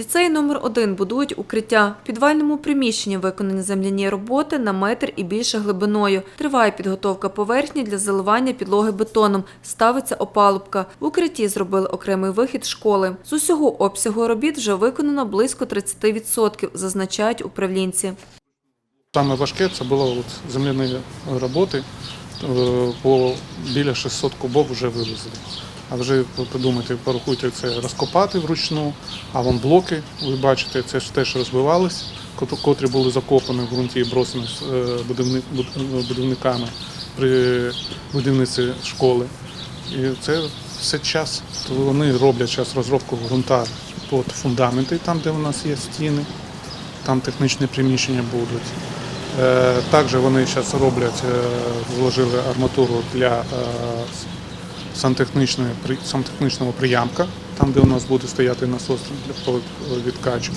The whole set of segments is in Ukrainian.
Ліцей номер 1 будують укриття. В підвальному приміщенні виконані земляні роботи на метр і більше глибиною. Триває підготовка поверхні для заливання підлоги бетоном. Ставиться опалубка. В укритті зробили окремий вихід школи. З усього обсягу робіт вже виконано близько 30%, зазначають управлінці. Саме важке це було от земляні роботи, е, по біля 600 кубов вже вивезли. А вже подумайте, порахуйте це розкопати вручну, а вон блоки, ви бачите, це ж теж розбивались, котрі були закопані в ґрунті і брошені е, буд- будівниками при будівництві школи. І це все час. Вони роблять зараз розробку ґрунта під фундаменти, там, де у нас є стіни, там технічні приміщення будуть. Е, Також вони зараз роблять, вложили арматуру для е, сантехнічної при- сантехнічного приямка, там, де у нас буде стояти насос для відкачки.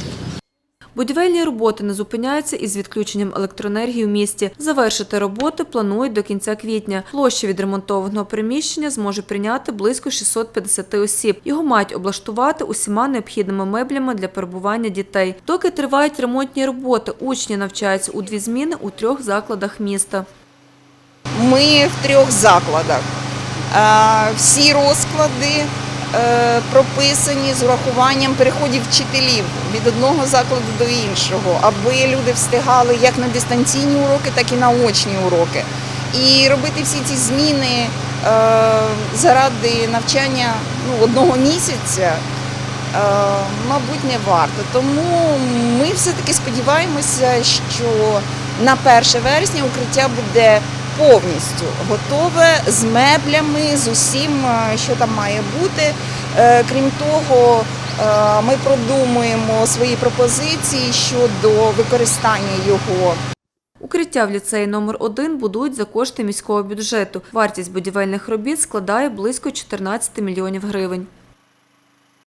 Будівельні роботи не зупиняються із відключенням електроенергії в місті. Завершити роботи планують до кінця квітня. Площа відремонтованого приміщення зможе прийняти близько 650 осіб. Його мають облаштувати усіма необхідними меблями для перебування дітей. Доки тривають ремонтні роботи, учні навчаються у дві зміни у трьох закладах міста. Ми в трьох закладах. Е, Всі розклади е, прописані з урахуванням переходів вчителів від одного закладу до іншого, аби люди встигали як на дистанційні уроки, так і на очні уроки. І робити всі ці зміни е, заради навчання ну, одного місяця. Мабуть, не варто. Тому ми все-таки сподіваємося, що на 1 вересня укриття буде повністю готове з меблями, з усім, е, що там має бути. Е, Крім того, е, ми продумуємо свої пропозиції щодо використання його Укриття в ліцеї номер 1 будують за кошти міського бюджету. Вартість будівельних робіт складає близько 14 мільйонів гривень.